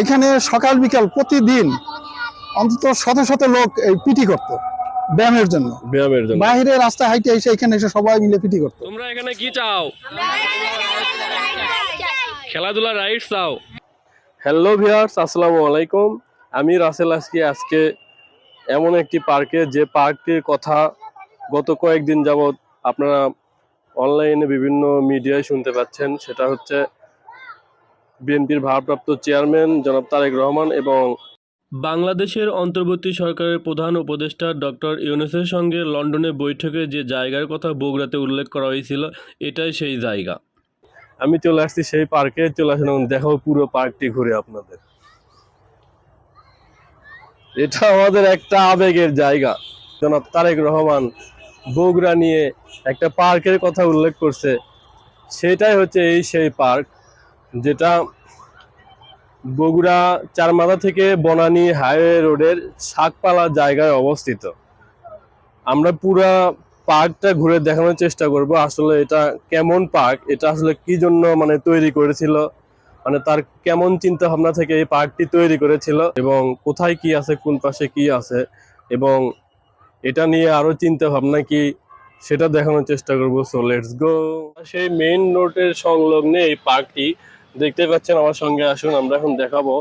এখানে সকাল বিকাল প্রতিদিন অন্তত শত শত লোক এই পিটি করতো ব্যায়ামের জন্য। ব্যায়ামের জন্য। বাইরে রাস্তা হাইটে এসে এখানে এসে সবাই মিলে পিটি করতো। তোমরা এখানে কি চাও? খেলাধুলা রাইটস চাও? হ্যালো ভিউয়ার্স আসসালামু আলাইকুম। আমি রাসেল আজকে আজকে এমন একটি পার্কে যে পার্কটির কথা গত কয়েকদিন যাবৎ আপনারা অনলাইনে বিভিন্ন মিডিয়ায় শুনতে পাচ্ছেন। সেটা হচ্ছে বিএনপির ভারপ্রাপ্ত চেয়ারম্যান জনাব তারেক রহমান এবং বাংলাদেশের অন্তর্বর্তী সরকারের প্রধান উপদেষ্টা ডক্টর ইউনুসের সঙ্গে লন্ডনে বৈঠকে যে জায়গার কথা বগুড়াতে উল্লেখ করা হয়েছিল এটাই সেই জায়গা। আমি চলে আসছি সেই পার্কে চলে আসলাম দেখো পুরো পার্কটি ঘুরে আপনাদের। এটা আমাদের একটা আবেগের জায়গা। জনাব তারেক রহমান বগুড়া নিয়ে একটা পার্কের কথা উল্লেখ করছে সেটাই হচ্ছে এই সেই পার্ক। যেটা বগুড়া চারমাথা থেকে বনানী হাইওয়ে রোডের শাকপালা জায়গায় অবস্থিত। আমরা পুরা পার্কটা ঘুরে দেখানোর চেষ্টা করব, আসলে এটা কেমন পার্ক, এটা আসলে কি জন্য মানে তৈরি করেছিল মানে তার কেমন চিন্তা ভাবনা থেকে এই পার্কটি তৈরি করেছিল এবং কোথায় কি আছে, কোন পাশে কি আছে এবং এটা নিয়ে আরও চিন্তা ভাবনা কি সেটা দেখানোর চেষ্টা করব। সো লেটস গো সেই মেইন রোডের সংলগ্নে এই পার্কটি দেখতে পাচ্ছেন আমার সঙ্গে আসুন, আমরা এখন দেখাবো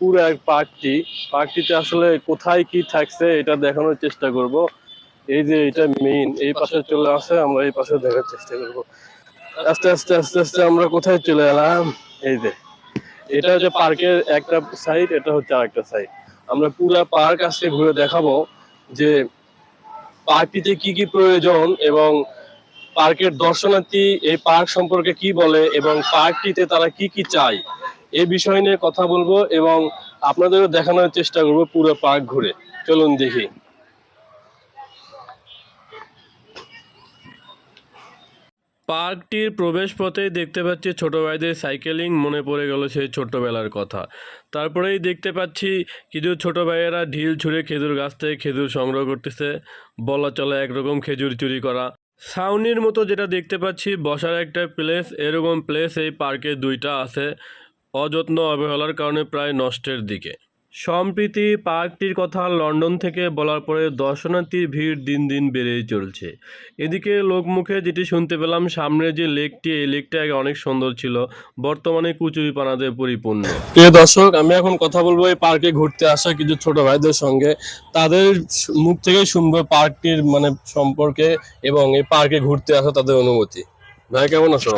পুরো এক পার্কটি। পার্কটিতে আসলে কোথায় কি থাকছে এটা দেখানোর চেষ্টা করব। এই যে এটা মেইন এই পাশে চলে আসে, আমরা এই পাশে দেখার চেষ্টা করব। আস্তে আস্তে আস্তে আস্তে আমরা কোথায় চলে এলাম? এই যে, এটা হচ্ছে পার্কের একটা সাইড এটা হচ্ছে আরেকটা সাইড আমরা পুরো পার্ক আজকে ঘুরে দেখাবো যে পার্কটিতে কি কি প্রয়োজন এবং পার্কের দর্শনার্থী এই পার্ক সম্পর্কে কি বলে এবং পার্কটিতে তারা কি কি চায় এই বিষয় নিয়ে কথা বলব এবং আপনাদেরও দেখানোর চেষ্টা করব পুরো পার্ক ঘুরে। চলুন দেখি। পার্কটির প্রবেশ পথেই দেখতে পাচ্ছি ছোট ভাইদের সাইকেলিং, মনে পড়ে গেল সেই ছোট্টবেলার কথা। তারপরেই দেখতে পাচ্ছি কিছু ছোট ভাইয়েরা ঢিল ছুঁড়ে খেজুর গাছ থেকে খেজুর সংগ্রহ করতেছে। বলা চলে একরকম খেজুর চুরি করা। ছাউনির মতো যেটা দেখতে পাচ্ছি, বসার একটা প্লেস এরকম প্লেস এই পার্কে দুইটা আছে। অযত্ন অবহেলার কারণে প্রায় নষ্টের দিকে। সম্প্রীতি পার্কটির কথা লন্ডন থেকে বলার পরে দর্শনার্থীর ভিড় দিন দিন বেড়েই চলছে। এদিকে লোকমুখে যেটি শুনতে পেলাম সামনে যে লেকটি এই লেকটা আগে অনেক সুন্দর ছিল বর্তমানে কুচুরি পানাতে পরিপূর্ণ। প্রিয় দর্শক আমি এখন কথা বলব এই পার্কে ঘুরতে আসা কিছু ছোট ভাইদের সঙ্গে। তাদের মুখ থেকে শুনব পার্কটির মানে সম্পর্কে এবং এই পার্কে ঘুরতে আসা তাদের অনুভূতি। ভাই কেমন আছো?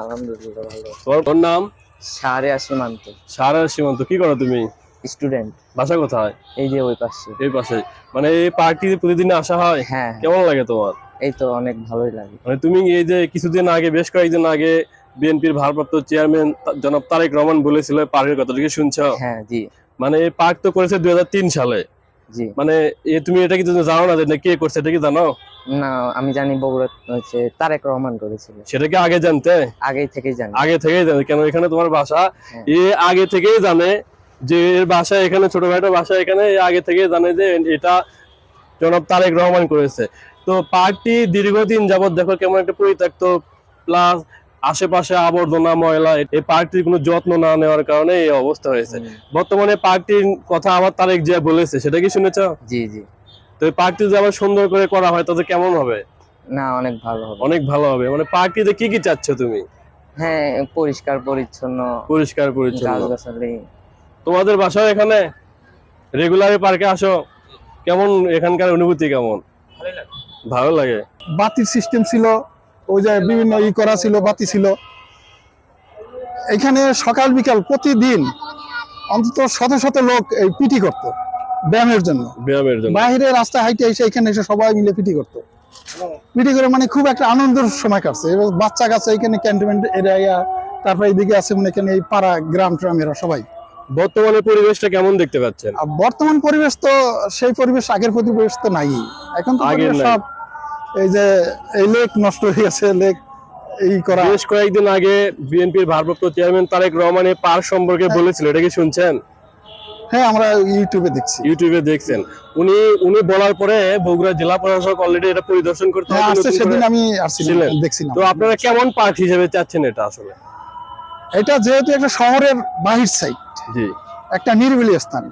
আলহামদুলিল্লাহ ভালো। তোমার তোর নাম? সাড়ে সীমান্ত সারা সীমান্ত কি করো তুমি? স্টুডেন্ট। বাসা কোথায়? এই যে ওই পাশে। এই পাশে। মানে এই পার্কটিতে প্রতিদিন আসা হয় হ্যাঁ। কেমন লাগে তোমার? এই তো অনেক ভালোই লাগে। মানে তুমি এই যে কিছুদিন আগে বেশ কয়েকদিন আগে বিএনপির ভারপ্রাপ্ত চেয়ারম্যান জনাব তারেক রহমান বলেছিল পার্কের কথাটা কি শুনছো? হ্যাঁ জি। মানে এই পার্ক তো করেছে দুই হাজার তিন সালে। জি। মানে এ তুমি এটা কি তুমি জানো না যে কে করছে এটা কি জানো? না আমি জানি বগুড়া হচ্ছে তারেক রহমান করেছিল। সেটা কি আগে জানতে? আগেই থেকেই জানি। আগে থেকেই জানে কেন এখানে তোমার বাসা? হ্যাঁ। এ আগে থেকেই জানে যে এর বাসা এখানে ছোট ভাইটার বাসা এখানে আগে থেকেই জানে যে এটা জনাব তারেক রহমান করেছে। তো পার্কটি দীর্ঘদিন যাবত দেখো কেমন একটা পরিত্যক্ত প্লাস আশেপাশে আবর্জনা ময়লা এই পার্কটির কোনো যত্ন না নেওয়ার কারণে এই অবস্থা হয়েছে। বর্তমানে পার্কটির কথা আবার তারেক জিয়া বলেছে সেটা কি শুনেছ? জি জি। তো এই পার্কটি যদি আবার সুন্দর করে করা হয় তাতে কেমন হবে? না অনেক ভালো হবে। অনেক ভালো হবে। মানে পার্কটিতে কি কি চাচ্ছ তুমি? হ্যাঁ পরিষ্কার পরিচ্ছন্ন পরিষ্কার পরিচ্ছন্ন। তোমাদের বাসাও এখানে? রেগুলার পার্কে আসো। কেমন এখানকার অনুভূতি কেমন? ভালো লাগে। বাতির সিস্টেম ছিল ওই যে বিভিন্ন ই করা ছিল বাতি ছিল। এখানে সকাল বিকাল প্রতিদিন অন্তত শত শত লোক এই পিটি করতো ব্যায়ামের জন্য। ব্যায়ামের জন্য। বাইরে রাস্তায় হাইটে এসে এখানে এসে সবাই মিলে পিটি করতো। পিটি করে মানে খুব একটা আনন্দের সময় কাটছে। বাচ্চা কাছে এখানে ক্যান্টনমেন্ট এরিয়া তারপর এইদিকে আছে মানে এখানে এই পাড়া গ্রাম ট্রামেরা সবাই। বর্তমানে পরিবেশটা কেমন দেখতে পাচ্ছেন? বর্তমান পরিবেশ তো সেই পরিবেশ আগের পরিবেশ তো নাই। এখন তো। সব এই যে এই লেক নষ্ট হয়ে গেছে লেক এই করা। বেশ কয়েকদিন আগে বিএনপির ভারপ্রাপ্ত চেয়ারম্যান তারেক রহমান এই পার্ক সম্পর্কে বলেছিল এটা কি শুনছেন? হ্যাঁ আমরা ইউটিউবে দেখছি। ইউটিউবে দেখছেন। উনি উনি বলার পরে বগুড়া জেলা প্রশাসক অলরেডি এটা পরিদর্শন করতে হ্যাঁ আসছে সেদিন আমি আসছিলাম। দেখছিলাম। তো আপনারা কেমন পার্ক হিসেবে চাচ্ছেন এটা আসলে? এটা যেহেতু একটা শহরের বাহির সাইড জি। একটা নিরিবিলি স্থান।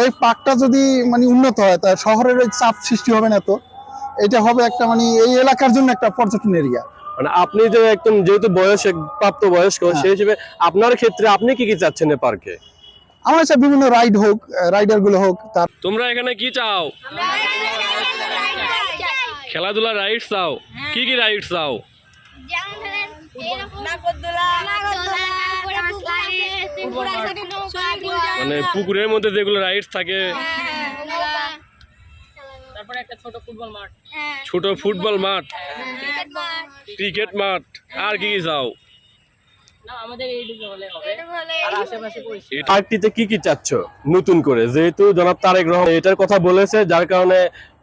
এই পার্কটা যদি মানে উন্নত হয় তা শহরের ওই চাপ সৃষ্টি হবে না তো? এটা হবে একটা মানে এই এলাকার জন্য একটা পর্যটন এরিয়া। মানে আপনি যে একদম যেহেতু বয়স প্রাপ্ত বয়স্ক হ্যাঁ। সেই হিসেবে আপনার ক্ষেত্রে আপনি কি কি চাচ্ছেন এ পার্কে? আমার কাছে বিভিন্ন রাইড হোক রাইডারগুলো হোক তার তোমরা এখানে কি চাও? খেলাধুলা রাইড চাও? কি কি রাইড চাও? মানে পুকুরের মধ্যে যেগুলো রাইডস থাকে তারপরে একটা ছোট ফুটবল মাঠ। ছোট ফুটবল মাঠ? ক্রিকেট মাঠ। আর কি কি চাও? না আমাদের এইটুকু হলে হবে। আর আশেপাশে পরিষ্কার এই পার্কটিতে কি কি চাচ্ছ নতুন করে? যেহেতু জনাব তারেক রহমান এটার কথা বলেছে যার কারণে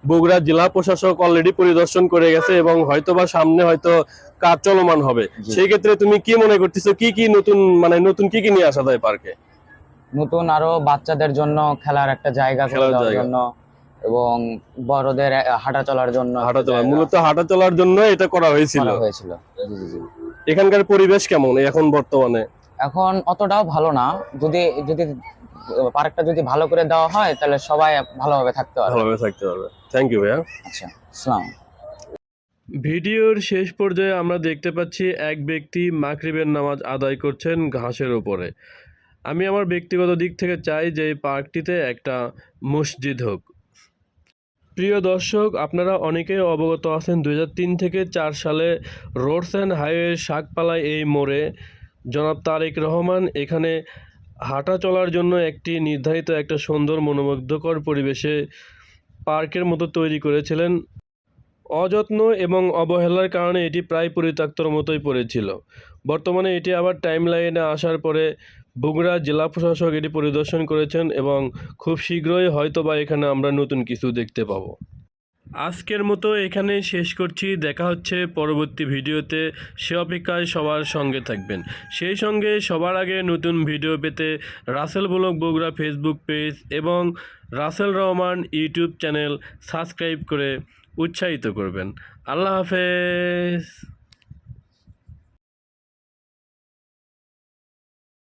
বগুড়া জেলা প্রশাসক অলরেডি পরিদর্শন করে গেছে এবং হয়তোবা সামনে হয়তো কাজ চলমান হবে। জি। সেই ক্ষেত্রে তুমি কি মনে করতেছো কি কি নতুন মানে নতুন কি কি নিয়ে আসা যায় পার্কে? নতুন আরও বাচ্চাদের জন্য খেলার একটা জায়গা করে খেলার দেওয়ার। জন্য এবং বড়দের হাঁটা চলার জন্য হাঁটা চলা মূলত হাঁটা চলার জন্য এটা করা হয়েছিল। হয়েছিল। জি, জি, জি। এখানকার পরিবেশ কেমন এখন বর্তমানে? এখন অতটাও ভালো না। যদি যদি পার্কটা যদি ভালো করে দেওয়া হয় তাহলে সবাই ভালোভাবে থাকতে পারবে। ভালোভাবে থাকতে পারবে। থ্যাংক ইউ ভাইয়া। আচ্ছা আসসালাম ভিডিওর শেষ পর্যায়ে আমরা দেখতে পাচ্ছি এক ব্যক্তি মাগরিবের নামাজ আদায় করছেন ঘাসের উপরে। আমি আমার ব্যক্তিগত দিক থেকে চাই যে এই পার্কটিতে একটা মসজিদ হোক। প্রিয় দর্শক, আপনারা অনেকেই অবগত আছেন দু হাজার তিন থেকে চার সালে রোডস অ্যান্ড হাইওয়ে শাকপালায় এই মোড়ে। জনাব তারেক রহমান, এখানে হাঁটা চলার জন্য একটি নির্ধারিত একটা সুন্দর মনোমুগ্ধকর পরিবেশে পার্কের মতো তৈরি করেছিলেন। অযত্ন এবং অবহেলার কারণে এটি প্রায় পরিত্যক্তর মতোই পড়েছিল। বর্তমানে এটি আবার টাইম লাইনে আসার পরে বগুড়া জেলা প্রশাসক এটি পরিদর্শন করেছেন এবং খুব শীঘ্রই হয়তো বা এখানে আমরা নতুন কিছু দেখতে পাবো। আজকের মতো এখানে শেষ করছি। দেখা হচ্ছে পরবর্তী ভিডিওতে। সে অপেক্ষায় সবার সঙ্গে থাকবেন। সেই সঙ্গে সবার আগে নতুন ভিডিও পেতে Rasel blog Bogura Facebook page এবং Rasel Rahman YouTube channel subscribe করে উৎসাহিত করবেন। আল্লাহ হাফেজ।